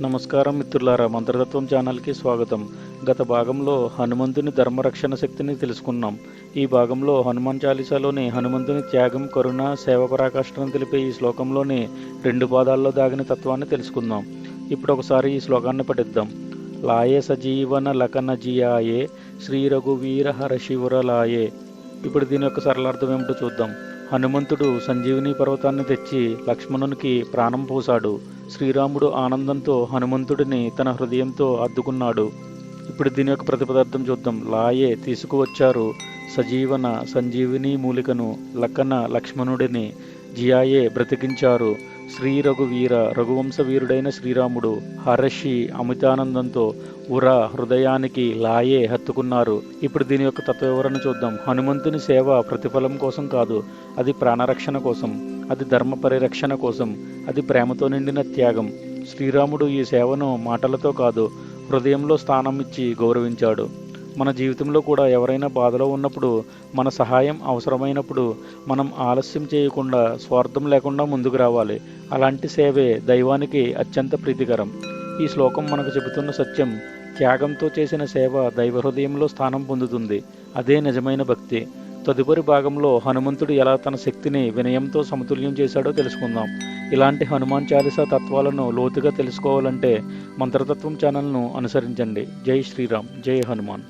నమస్కారం మిత్రులారా మంత్రతత్వం ఛానల్కి స్వాగతం. గత భాగంలో హనుమంతుని ధర్మరక్షణ శక్తిని తెలుసుకున్నాం. ఈ భాగంలో హనుమాన్ చాలీసాలోని హనుమంతుని త్యాగం కరుణ సేవ పరాకాష్ఠను తెలిపే ఈ శ్లోకంలోని రెండు పాదాల్లో దాగిన తత్వాన్ని తెలుసుకుందాం. ఇప్పుడు ఒకసారి ఈ శ్లోకాన్ని పఠిద్దాం. లాయే సజీవన లకన జియాయే శ్రీ రఘువీర హర శివుర లాయే. ఇప్పుడు దీని యొక్క సరళార్థం ఏమిటో చూద్దాం. హనుమంతుడు సంజీవిని పర్వతాన్ని తెచ్చి లక్ష్మణునికి ప్రాణం పోశాడు. శ్రీరాముడు ఆనందంతో హనుమంతుడిని తన హృదయంతో అద్దుకున్నాడు. ఇప్పుడు దీని యొక్క ప్రతిపదార్థం చూద్దాం. లాయే తీసుకువచ్చారు సజీవన సంజీవిని మూలికను లక్కన లక్ష్మణుడిని జియాయే బ్రతికించారు. శ్రీ రఘువీర రఘువంశ వీరుడైన శ్రీరాముడు హర్షి అమితానందంతో ఉర హృదయానికి లాయే హత్తుకున్నారు. ఇప్పుడు దీని యొక్క తత్వ వివరణ చూద్దాం. హనుమంతుని సేవ ప్రతిఫలం కోసం కాదు అది ప్రాణరక్షణ కోసం అది ధర్మ పరిరక్షణ కోసం అది ప్రేమతో నిండిన త్యాగం. శ్రీరాముడు ఈ సేవను మాటలతో కాదు హృదయంలో స్థానం ఇచ్చి గౌరవించాడు. మన జీవితంలో కూడా ఎవరైనా బాధలో ఉన్నప్పుడు మన సహాయం అవసరమైనప్పుడు మనం ఆలస్యం చేయకుండా స్వార్థం లేకుండా ముందుకు రావాలి. అలాంటి సేవే దైవానికి అత్యంత ప్రీతికరం. ఈ శ్లోకం మనకు చెబుతున్న సత్యం త్యాగంతో చేసిన సేవ దైవ హృదయంలో స్థానం పొందుతుంది. అదే నిజమైన భక్తి. తదుపరి భాగంలో హనుమంతుడు ఎలా తన శక్తిని వినయంతో సమతుల్యం చేశాడో తెలుసుకుందాం. ఇలాంటి హనుమాన్ చాలీసా తత్వాలను లోతుగా తెలుసుకోవాలంటే మంత్రతత్వం ఛానల్ను అనుసరించండి. జై శ్రీరామ్. జై హనుమాన్.